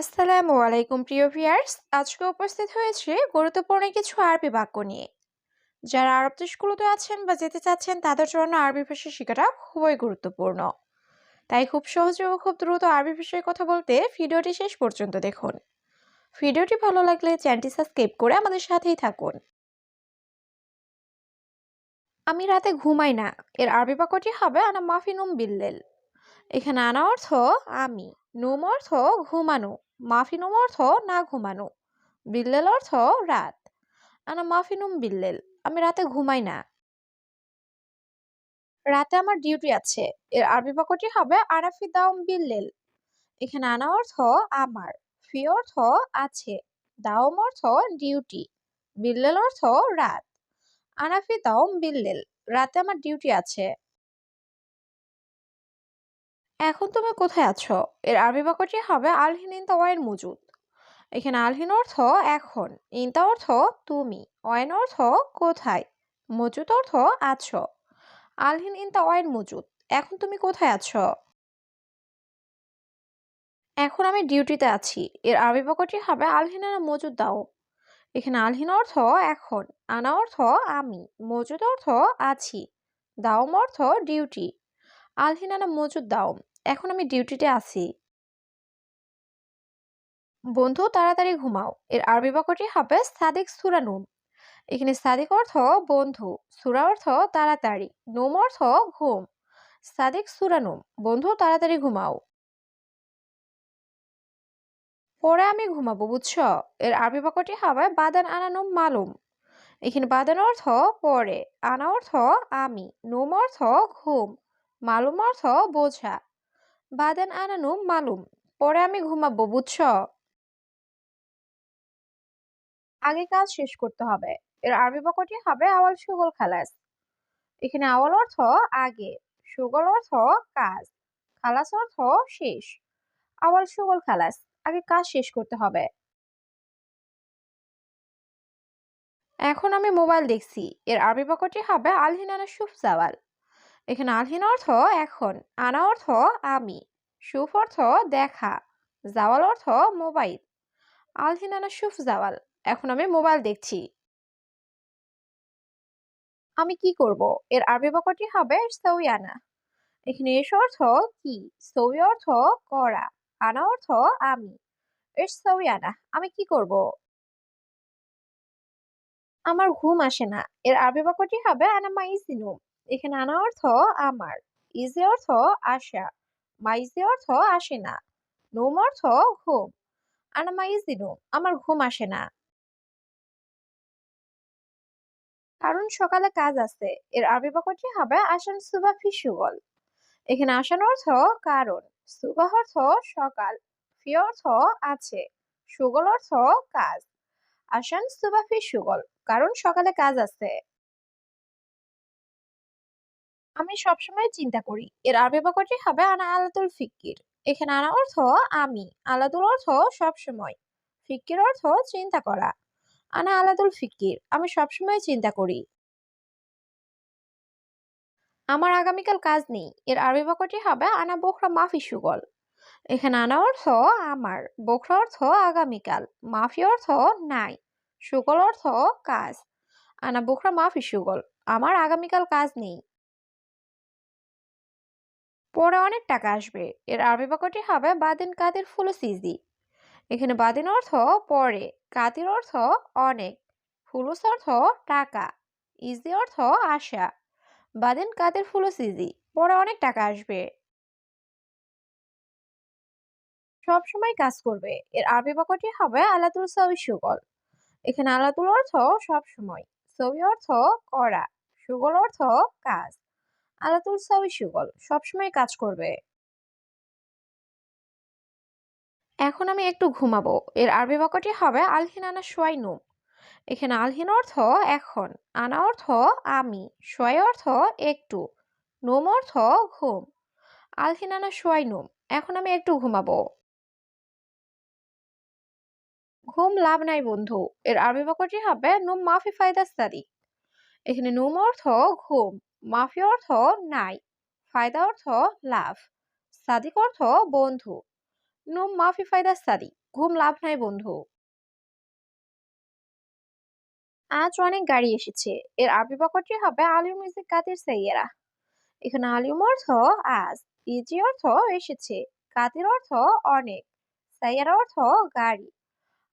আসসালামু আলাইকুম, প্রিয় ভিউয়ার্স। আজকে উপস্থিত হয়েছে গুরুত্বপূর্ণ কিছু আরবি বাক্য নিয়ে। যারা আরব দেশগুলোতে আছেন বা যেতে চাচ্ছেন, তাদের জন্য আরবি ভাষা শেখাটা খুবই গুরুত্বপূর্ণ। তাই খুব সহজে ও খুব দ্রুত আরবি ভাষায় কথা বলতে ভিডিওটি শেষ পর্যন্ত দেখুন। ভিডিওটি ভালো লাগলে চ্যানেলটি সাবস্ক্রাইব করে আমাদের সাথেই থাকুন। আমি রাতে ঘুমাই না। এর আরবি বাক্যটি হবে, আনা মাফিনুম বিল্লেল। এখানে আনা অর্থ আমি, নুম অর্থ ঘুমানো মাফিনুম অর্থ না ঘুমানো, বিল্লেল অর্থ রাত। আনা মাফিনুম বিল্লেল, আমি রাতে ঘুমাই না। রাতে আমার ডিউটি আছে, এর আরবি বাক্যটি হবে আনাফি দাউম বিল্লেল। এখানে আনা অর্থ আমার, ফি অর্থ আছে দাওম অর্থ ডিউটি, বিল্লেল অর্থ রাত। আনাফি দাউম বিল্লেল, রাতে আমার ডিউটি আছে। এখন তুমি কোথায় আছো? এর আরবি বাক্যটি হবে আলহিন ইনতা ওয়াইন মজুদ। এখানে আলহিন অর্থ এখন ইনতা অর্থ তুমি, ওয়াইন অর্থ কোথায়, মজুদ অর্থ আছো। আলহিন ইনতা ওয়াইন মজুদ, এখন তুমি কোথায় আছো? এখন আমি ডিউটিতে আছি, এর আরবি বাক্যটি হবে আলহিন আনা মজুদ দাও। এখানে আলহিন অর্থ এখন, আনা অর্থ আমি, মজুদ অর্থ আছি, দাওম অর্থ ডিউটি। আলহিন আনা মজুদ দাওম। এখন আমি ডিউটিতে আছি। বন্ধু, তাড়াতাড়ি ঘুমাও। এর আরবি বাক্যটি হবে সাদিক সুরানুম এখানে সাদিক অর্থ বন্ধু, সুরা অর্থ তাড়াতাড়ি, নুম অর্থ ঘুম। সাদিক সুরানুম বন্ধু, তাড়াতাড়ি ঘুমাও। পরে আমি ঘুমাবো, বুঝছ? এর আরবি বাক্যটি হবে বাদান আনানুম মালুম। এখানে বাদান অর্থ পরে, আনা অর্থ আমি, নুম অর্থ ঘুম, মালুম অর্থ বোঝা। বাদান আনানুম মালুম, পরে আমি ঘুমাবো, বুঝছ? আগে কাজ শেষ করতে হবে। এর আরবি বাক্যটি হবে আওয়াল সুগল খালাস। এখানে আওয়াল অর্থ আগে, সুগল অর্থ কাজ, খালাস অর্থ শেষ। আওয়াল সুগল খালাস, আগে কাজ শেষ করতে হবে। এখন আমি মোবাইল দেখছি। এর আরবি বাক্যটি হবে আলহিনানা সুফ জাওয়াল এখানে আলহিন অর্থ এখন, আনা অর্থ আমি, সুফ অর্থ দেখা, জাওয়াল অর্থ মোবাইল, আলহিন আনা সুফ জাওয়াল, এখন আমি মোবাইল দেখছি। আমি কি করব? এর আরবি বাক্যটি হবে সৌয়ানা এখানে এস অর্থ কি? সৌই অর্থ করা, আনা অর্থ আমি, এস সৌয়ানা আমি কি করব? আমার ঘুম আসে না। এর আরবি বাক্যটি হবে আনা মাইজিনু এখানে আনা অর্থ আমার ইজি অর্থ আসা মাইজি অর্থ আসে না নুম অর্থ ঘুম আনা মাইজিনু আমার ঘুম আসে না। কারণ সকালে কাজ আছে, এর আরবি বাক্যটি হবে আসান সুবা ফি সুগল। এখানে আসান অর্থ কারণ, সুবাহ অর্থ সকাল, ফি অর্থ আছে, সুগল অর্থ কাজ, আসান সুবা ফি সুগল, কারণ সকালে কাজ আছে। আমি সবসময় চিন্তা করি। এর আরবি বাক্যটি হবে আনা আলাদুল ফিক্কির এখানে আনা অর্থ আমি, আলাদুল অর্থ সবসময়। ফিক্কির অর্থ চিন্তা করা। আনা আলাদুল ফিক্কির আমি সবসময় চিন্তা করি। আমার আগামীকাল কাজ নেই। এর আরবি বাক্যটি হবে আনা বোখরা মাফি সুগল। এখানে আনা অর্থ আমার, বোখরা অর্থ আগামীকাল, মাফি অর্থ নাই, সুগল অর্থ কাজ। আনা বোখরা মাফি সুগল, আমার আগামীকাল কাজ নেই। পরে অনেক টাকা আসবে। এর আরবি বাক্যটি হবে বাদিন কাদির ফুলুসিজি এখানে বাদিন অর্থ পরে, কাদির অর্থ অনেক, ফুলুস অর্থ টাকা ইজি অর্থ আশা। বাদিন কাদের ফুলুসিজি পরে অনেক টাকা আসবে। সব সময় কাজ করবে। এর আরবি বাক্যটি হবে আলাতুল সবি সুগল। এখানে আলাতুল অর্থ সব সময় সবি অর্থ করা, সুগল অর্থ কাজ। আলাতুল সাউই সুগল সবসময় কাজ করবে। এখন আমি একটু ঘুমাবো। এর আরবি বাক্যটি হবে আলহিন আনা সোয়াই নুম এখানে আলহিন অর্থ এখন, আনা অর্থ আমি, সোয়াই অর্থ একটু, নুম অর্থ ঘুম। আলহিন আনা সোয়াই নুম এখন আমি একটু ঘুমাবো। ঘুম লাভ নাই বন্ধু, এর আরবি বাক্যটি হবে নুম মাফি ফায়দা সাদিক। এখানে নুম অর্থ ঘুম। মাফি অর্থ নাই, ফায়দা অর্থ লাভ, সাদিক অর্থ বন্ধু। নুম মাফি ফায়দা সাদি ঘুম লাভ নাই বন্ধু। আজ অনেক গাড়ি এসেছে, এর আরবি বাক্যটি হবে আলিম মিউজিক কাতির সাইয়েরা এখানে আলিম অর্থ আজ, ইজি অর্থ এসেছে কাতির অর্থ অনেক সাইয়ারা অর্থ গাড়ি।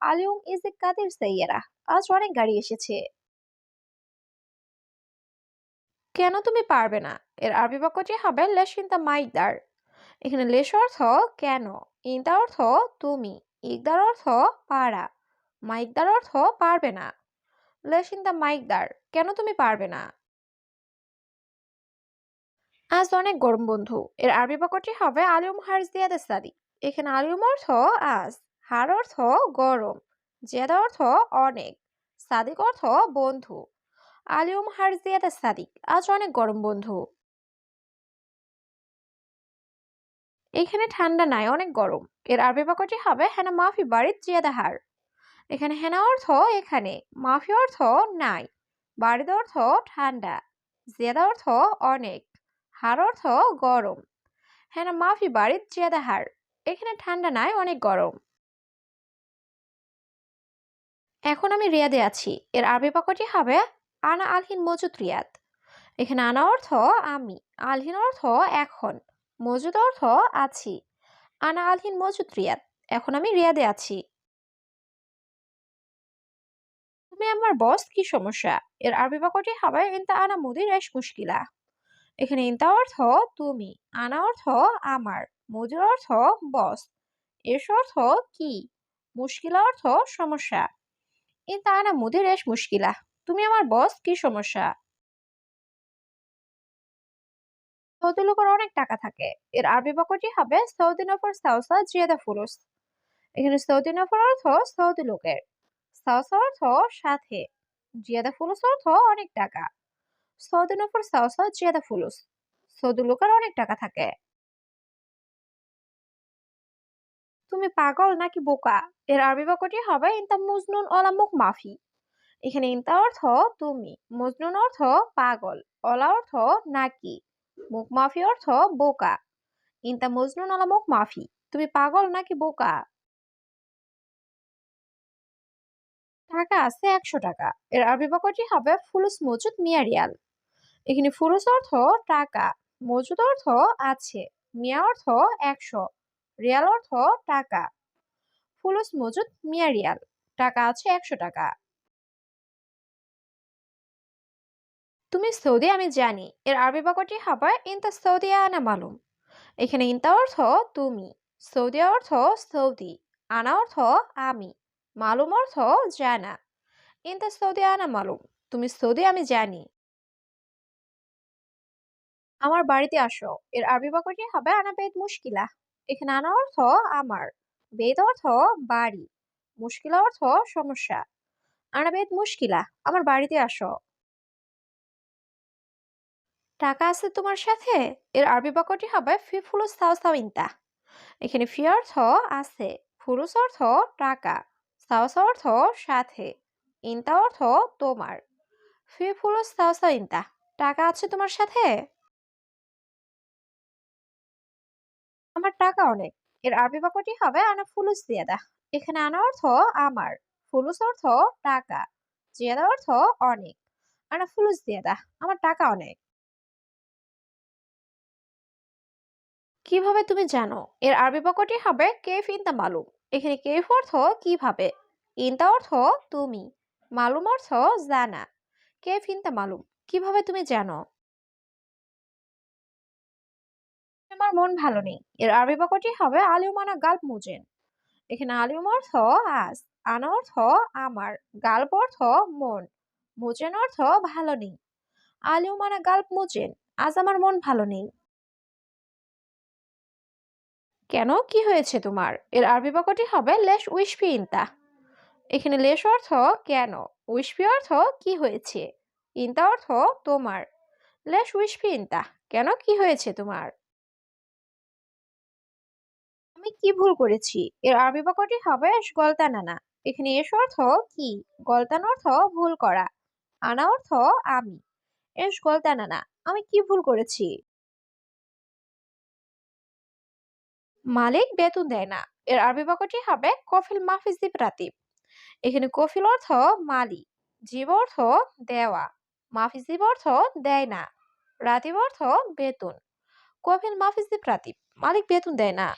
আলিউম ইজিক কাতির সাইয়েরা আজ অনেক গাড়ি এসেছে। কেন তুমি পারবে না? এর আরবি বাক্যটি হবে লেস লেশ ইনতা মাইকদার। এখানে লেশ অর্থ, কেন? ইনতা অর্থ, তুমি। ইকদার অর্থ, পারা। মাইকদার অর্থ, পারবে না। লেশ ইনতা মাইকদার। কেন তুমি পারবে না? আজ অনেক গরম, বন্ধু। এর আরবি বাক্যটি হবে, আলিউম হার জিয়াদা সাদি। এখানে আলিউম অর্থ, আজ। হার অর্থ, গরম। জিয়াদা অর্থ, অনেক। সাদিক অর্থ, বন্ধু। আলিউম হার জিয়াদা সাদিক, আজ অনেক গরম বন্ধু। এখানে ঠান্ডা নাই, অনেক গরম। এর আরবি বাক্যটি হবে, হেনা মাফি বাড়ির জিয়াদা হার। এখানে হেনা অর্থ এখানে, মাফি অর্থ নাই বাড়ির অর্থ ঠান্ডা, জিয়াদা অর্থ অনেক, হার অর্থ গরম। হেনা মাফি বাড়ির জিয়াদা হার। এখানে ঠান্ডা নাই, অনেক গরম। এখন আমি রিয়াদে আছি। এর আরবি বাক্যটি হবে আনা আলহিন মজুদ রিয়াদ। এখানে আনা অর্থ আমি, আলহিন অর্থ এখন, মজুদ অর্থ আছি, আনা আলহিন মজুদ রিয়াদ, এখন আমি রিয়াদে আছি। তুমি আমার বস, কি সমস্যা? এর আরবি বাক্যটি হবে ইনতা আনা মুদির এস মুশকিলা। এখানে ইনতা অর্থ তুমি, আনা অর্থ আমার মুদির অর্থ বস, এস অর্থ কি, মুশকিলা অর্থ সমস্যা। ইনতা আনা মুদির এস মুশকিলা। তুমি আমার বস, কি সমস্যা? সৌদি লোকের অনেক টাকা থাকে। এর আরবি বাক্যটি হবে সৌদি নফর সাউসা জিয়াদা ফুরুস। এখানে সৌদি নফর অর্থ সৌদি লোকের। সাউসা অর্থ সাথে, জিয়াদা ফুলুস অর্থ অনেক টাকা। সৌদি নফর সাউসা জিয়াদা ফুলুস সৌদি লোকের অনেক টাকা থাকে। তুমি পাগল নাকি বোকা? এর আরবি বাক্যটি হবে ইনতা মুজনুন অলা মুখ মাফি। এখানে ইনতা অর্থ তুমি। মজনুন অর্থ পাগল, অলা অর্থ নাকি, মুখ মাফি অর্থ বোকা। ইনতা মজনুন অলা মুখ মাফি, তুমি পাগল নাকি বোকা? টাকা আছে একশো টাকা, এর আরবি বাক্যটি হবে ফুলুস মজুদ মিয়া রিয়াল এখানে ফুলুস অর্থ টাকা, মজুদ অর্থ আছে, মিয়া অর্থ একশো, রিয়াল অর্থ টাকা। ফুলুস মজুদ মিয়া রিয়াল টাকা আছে একশো টাকা। তুমি সৌদি আমি জানি। এর আরবি বাক্যটি হবে ইনতা সৌদিয়া আনা মালুম। এখানে ইনতা অর্থ তুমি। সৌদি অর্থ সৌদি। আনা অর্থ আমি। মালুম অর্থ জানা। ইনতা সৌদি আনা মালুম। তুমি সৌদি আমি জানি। আমার বাড়িতে আসো। এর আরবি বাক্যটি হবে আনা বেদ মুশকিলা। এখানে আনা অর্থ আমার। বেদ অর্থ বাড়ি। মুশকিলা অর্থ সমস্যা। আনা বেদ মুশকিলা। আমার বাড়িতে আসো। টাকা আছে তোমার সাথে? এর আরবি বাক্যটি হবে, ফি ফুলুস সাও সাও ইনতা। এখানে ফি অর্থ আছে, ফুলুস অর্থ টাকা, সাও সাও অর্থ সাথে, ইনতা অর্থ তোমার। ফি ফুলুস সাও সাও ইনতা। টাকা আছে তোমার সাথে? আমার টাকা অনেক। এর আরবি বাক্যটি হবে, আনা ফুলুস জিয়াদা। এখানে আনা অর্থ আমার, ফুলুস অর্থ টাকা, জিয়াদা অর্থ অনেক, আনা ফুলুস জিয়াদা। আমার টাকা অনেক। কীভাবে তুমি জানো? এর আরবি বাক্যটি হবে কেফ ইনতা মালুম। এখানে কেফ অর্থ কীভাবে? ইনতা অর্থ তুমি। মালুম অর্থ জানা। কেফ ইনতা মালুম। কীভাবে তুমি জানো? আমার মন ভালো নেই। এর আরবি বাক্যটি হবে আলিউমানা গাল্প মুজেন। এখানে আলিউম অর্থ আজ আনা অর্থ আমার গাল্প অর্থ মন, মুজেন অর্থ ভালো নেই। আলিউমানা গাল্প মুজেন, আজ আমার মন ভালো নেই। কেন? কি হয়েছে তোমার? এর আরবি বাক্যটি হবে লেশ উইশপি ইনতা। এখানে লেশ অর্থ কেন? উইশপি অর্থ কি হয়েছে? ইনতা অর্থ তোমার। লেশ উইশপি ইনতা। কেন কি হয়েছে তোমার? আমি কি ভুল করেছি? এর আরবি বাক্যটি হবে গলতান আনা এখানে এস অর্থ কি? গলতান অর্থ ভুল করা। আনা অর্থ আমি। এস গলতান আনা আমি কি ভুল করেছি? মালিক বেতন দেয় না। এর আরবি বাক্যটি হবে কফিল মাফিজি রাতিব। এখানে কফিল অর্থ মালি, জীব অর্থ দেওয়া মাফিজিব অর্থ দেয় না, রাতিব অর্থ বেতন। কফিল মাফিজিব রাতিব, মালিক বেতন দেয় না।